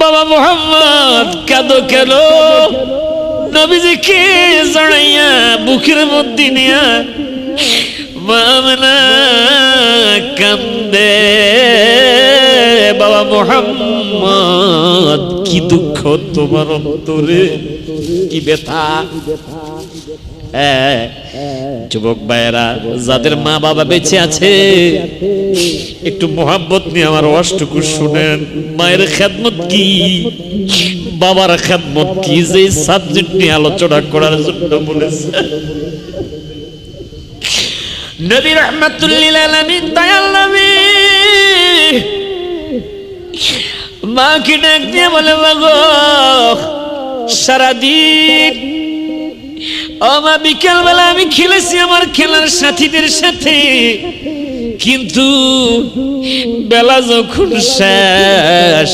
বাবা মোহাম্মদ, কাদো কেন নবীজিকে জড়াইয়া বুকের মধ্যে নিয়া মামনা কান্দে? বাবা মোহাম্মদ, কি দুঃখ তোমার অন্তরে, কি ব্যথা? যুবক ভাইয়েরা, যাদের মা বাবা বেঁচে আছে, একটু মোহাব্বত নিয়ে আমার অষ্টকু শুনেন। মায়ের খেদমত কি? বাবার খেদমত কি? যে সাবজেক্ট নিয়ে আলোচনা করার জন্য বলেছে। সারাদিন আমা বিকেল বেলা আমি খেলেছি আমার খেলার সাথীদের সাথে। কিন্তু বেলা যখন শেষ,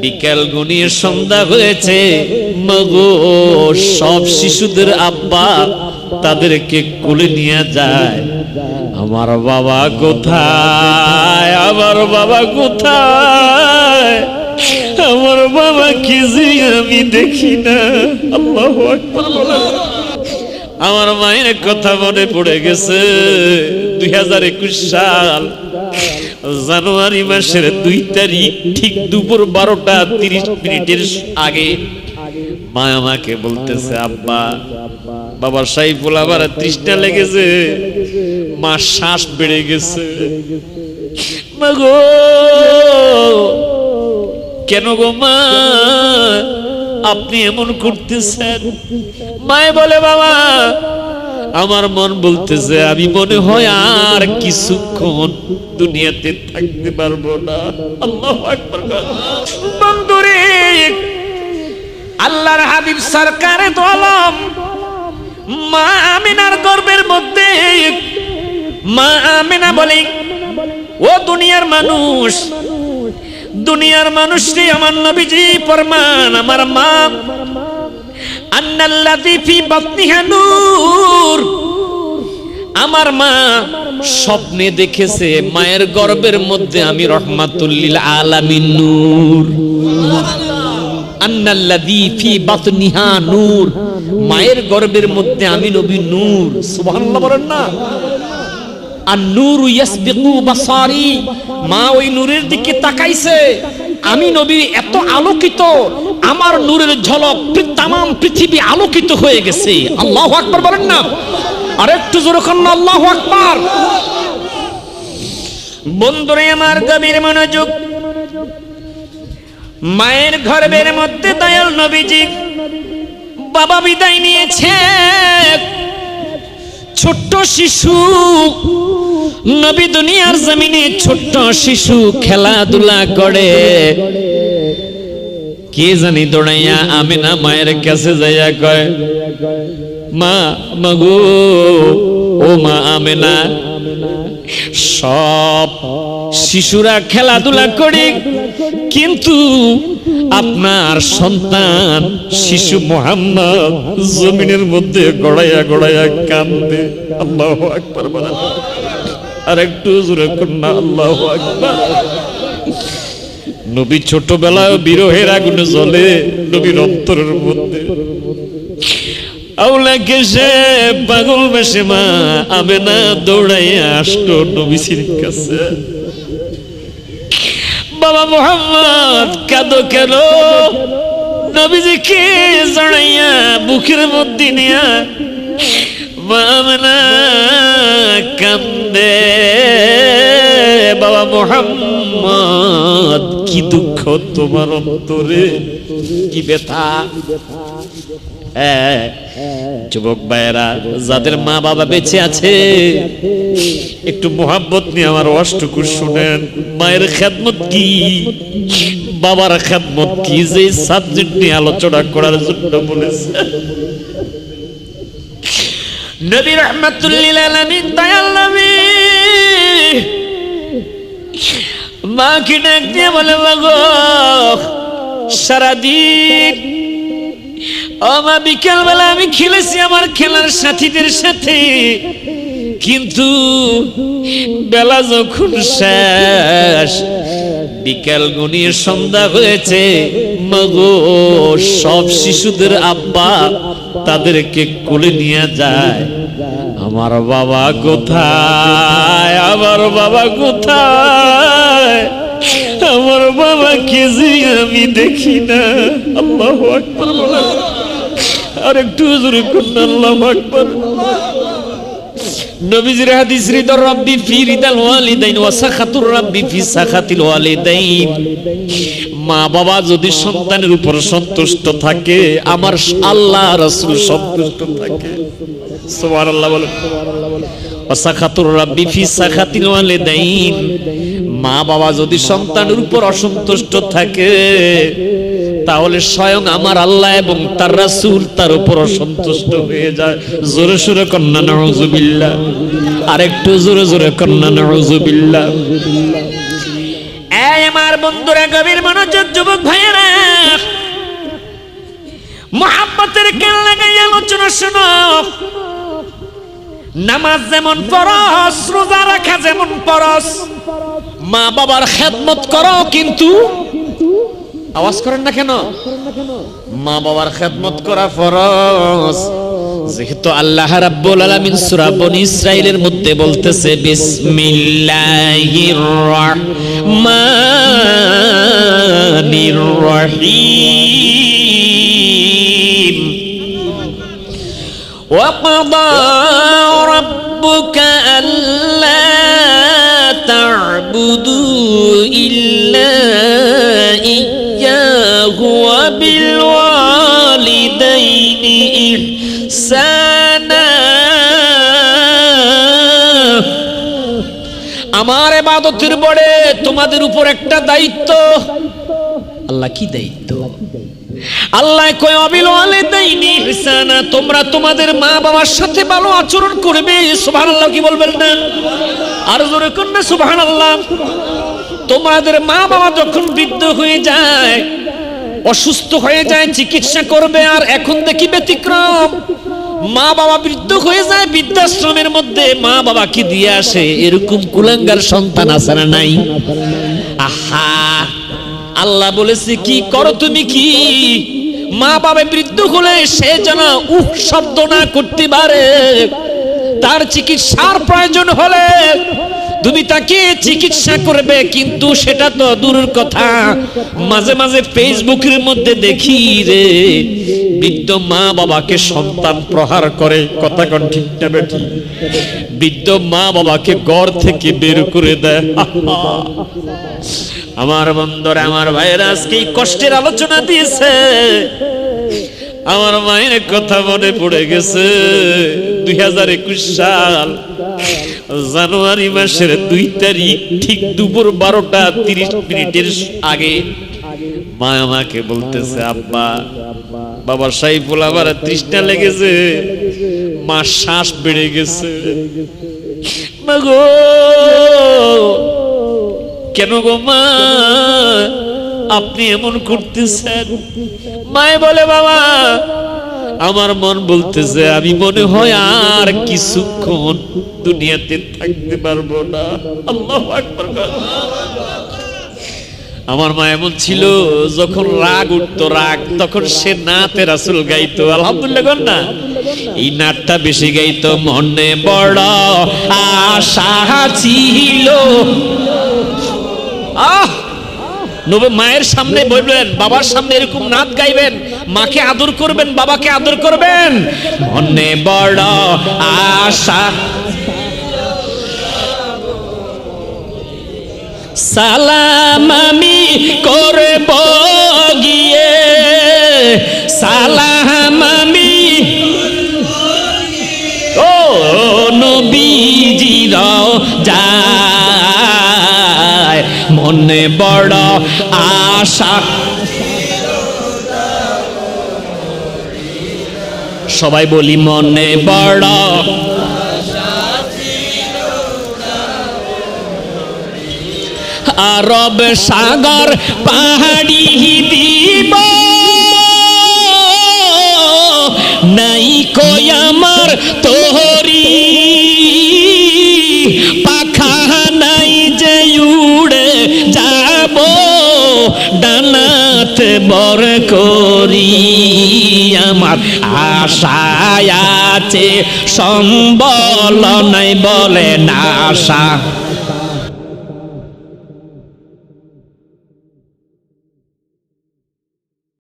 বিকেল গুনিয়ে সন্ধ্যা হয়েছে। মগো, সব শিশুদের আব্বা তাদেরকে কোলে নিয়ে যায়। আমার বাবা কোথায়? আমার বাবা কোথায়? আমার বাবা কি আমি দেখি না। আল্লাহ আমার মায়ের কথা মনে পড়ে গেছে। দুই হাজার একুশ সাল, জানুয়ারি মাসের দুই তারিখ, ঠিক দুপুর বারোটা তিরিশ মিনিটের আগে মা আমাকে বলতেছে, আব্বা, বাবা সাইফুল আবার তৃষ্ণা লেগেছে। মা শ্বাস বেড়ে গেছে। কেন গো মা? আপনি এমন করতেছেন। মায়ে বলে, বাবা, আমার মন বলতেছে, আমি মনে হয় আর কিছুক্ষণ দুনিয়াতে থাকতে পারব না। আল্লাহ বন্ধুরে, আল্লাহর হাবিব সরকারে দলম মা আমিনার গর্বের মধ্যে, মা আমিনা বলে, ও দুনিয়ার মানুষ দুনিয়ার মানুষটি আমার নবীজি ফরমান, আমার মা। আন্নাল্লাযী ফি বাতনিহা আমার মা স্বপ্নে দেখেছে মায়ের গর্ভের মধ্যে আমি রহমাতুল্লিল আলামিন নূর। আন্নাল্লাযী ফি বাতনিহা নূর। মায়ের গর্ভের মধ্যে আমি নবী নূর। সুবহানাল্লাহ বলেন না? আর নূর ইয়াসবিকু বাসারি। মা ওই নূরের দিকে তাকাইছে। আমি নবী, এত আলোকিত, আমার নূরের ঝলক তাম পৃথিবী আলোকিত হয়ে গেছে। আল্লাহ আকবার বলেন না? আর একটু জোরে কন্যা আল্লাহ আকবার। বন্ধুরে, আমার গভীর মনোযোগ। মায়ের গর্ভের মধ্যে দয়াল নবীজি বাবা বিদায় নিয়েছে ছোট্ট শিশু। নবী দুনিয়ার জমিনে ছোট্ট শিশু খেলাধুলা করে। কে জানি দৌড়াইয়া আমি না মায়ের কাছে যাইয়া কয়, মা মাগু ও মা আমেনা, সব শিশুরা খেলাধুলা করে কিন্তু আপনার সন্তান শিশু মোহাম্মদ জমিনের মধ্যে গড়াইয়া গড়াইয়া কান্দে আল্লাহ আকবার আর একটু জোরে কন্যা আল্লাহ আকবার। নবী ছোটবেলায় বিরহের আগুনে জ্বলে নবীর অন্তরের মধ্যে। আউলাকে সে পাগল বেশে মা আবে না দৌড়াইয়া আসলো নবীসির কাছে। বাবা মোহাম্মদ, কাদো কেন নবীজিকে জড়াইয়া বুকের মধ্যে নিয়া মামনা কান্দে? বাবা মোহাম্মদ, কি দুঃখ তোমার অন্তরে, কি ব্যথা? যুবক ভাইয়েরা, যাদের মা বাবা বেঁচে আছে, একটু মোহাব্বত নিয়ে আমার অষ্টকু শুনেন। মায়ের খেদমত কি? বাবার খেদমত কি? যে সাবজেক্ট নিয়ে আলোচনা করার জন্য বলেছে। নবী রহমাতুল্লিল মাকে ডাক দিয়ে বলে মাগো সারাদিন আমা বিকেল বেলা আমি খেলেছি আমার খেলার সাথীদের সাথে। কিন্তু বেলা যখন শেষ, বিকাল গনিয়ে সন্ধ্যা হয়েছে। মগো, সব শিশুদের আব্বা তাদেরকে কোলে নিয়ে যায়। আমার বাবা কোথায়? আমার বাবা কোথায়? আমার বাবা কেজি আমি দেখি না। আল্লাহ আকবর। আর একটু জোরে করুন, আল্লাহ আকবর। নবীজির হাদিস রিদর রাব্বি ফি রিদাল ওয়ালিদাইন ওয়া সাখাতুর রাব্বি ফি সাখাতিল ওয়ালিদাইন। মা বাবা যদি সন্তানের উপর সন্তুষ্ট থাকে, আমার আল্লাহ রাসূল সন্তুষ্ট থাকে। সুবহানাল্লাহ বলেন। ওয়া সাখাতুর রাব্বি ফি সাখাতিল ওয়ালিদাইন। মা বাবা যদি সন্তানের উপর অসন্তুষ্ট থাকে তাহলে স্বয়ং আমার আল্লাহ এবং তার রাসূল তার উপর অসন্তুষ্ট হয়ে যায়। জোরে সোরে কন্যা আর একটু জোরে জোরে কন্যা, নাউজুবিল্লাহ। এই আমার বন্ধুরা, গভীর মনোযোগ, যুবক ভাইয়েরা মোহাম্মতের কেন লাগাই আলোচনা শোনো। নামাজ যেমন পরস রোজা রাখা যেমন পরস মা বাবার খেদমত করো, কিন্তু আওয়াজ করেন না কেন? মা বাবার খেদমত করা ফরজ। যেহেতু আল্লাহ রাব্বুল আলামিন সূরা বনী ইসরাইলের মধ্যে বলতেছে, বিসমিল্লাহির রহমানির রহিম। ওয়া وبالوالدين إحسانا আমার এবাদতের পরে তোমাদের উপর একটা দায়িত্ব আল্লাহ কি দায়িত্ব আল্লাহ কয় অবিল ওয়ালিদাইনি ইহসানা তোমরা তোমাদের মা বাবার সাথে ভালো আচরণ করবে সুবহানাল্লাহ কি বলবেন না আর জোরে কোন না সুবহানাল্লাহ তোমাদের মা বাবা যখন বৃদ্ধ হয়ে যায় অসুস্থ হয়ে যায়, চিকিৎসা করবে আর এখন দেখি ব্যতিক্রম। মা বাবা বৃদ্ধ হয়ে যায় বৃদ্ধাশ্রমের মধ্যে, মা বাবাকে দিয়ে আসে? এরকম কুলাঙ্গার সন্তান আছে না নাই? আহা, আল্লাহ বলেছে, কি করো তুমি কি? মা বাবা বৃদ্ধ হলে সে যেন উহ শব্দ না করতে পারে। তার চিকিৎসার প্রয়োজন হলে তুমি তাকে চিকিৎসা করবে, কিন্তু সেটা তো দূরের কথা। মাঝে মাঝে ফেসবুকের মধ্যে দেখি রে বৃদ্ধ মা বাবাকে সন্তান প্রহার করে। কথা কন ঠিক না বৃদ্ধ মা বাবাকে ঘর থেকে বের করে দেয়। আমার বন্ধুরা, আমার ভাইয়েরা আজকে এই কষ্টের আলোচনা দিয়েছে। আমার মায়ের কথা মনে পড়ে গেছে। দুই হাজার একুশ সাল জানুয়ারি মাসের দুই তারিখ, ঠিক দুপুর বারোটা তিরিশ মিনিটের আগে মা আমাকে বলতেছে, আব্বা বাবার সাইফুল আবার তৃষ্ণা লেগেছে মা শ্বাস বেড়ে গেছে। মা গো, কেন গো মা, আপনি এমন করতেছেন? মায়ে বলে বাবা আমার মন বলতেছে, আমি মনে হয় আর কিছুক্ষণ দুনিয়াতে থাকতে পারব না। আল্লাহ আমার মা এমন ছিল, যখন রাগ উঠতো, রাগ তখন সে নাতে রাসুল গাইতো। কর না? এই নাটটা বেশি গাইতো, মনে বড় আশা ছিল। আহ! মায়ের সামনে বলবেন, বাবার সামনে এরকম নাচ গাইবেন, মাকে আদর করবেন, বাবাকে আদর করবেন। মনে বড় আশা। সালাম আমি করব গিয়ে। সালাম আমি মনে বড় আশা। সবাই বলি, মনে বড় আরব সাগর পাহাড়ি দিব নাই কই আমার তোহরি যাব ডানাতে বর করি। আমার আশায় আছে সম্বল নাই বলে না আশা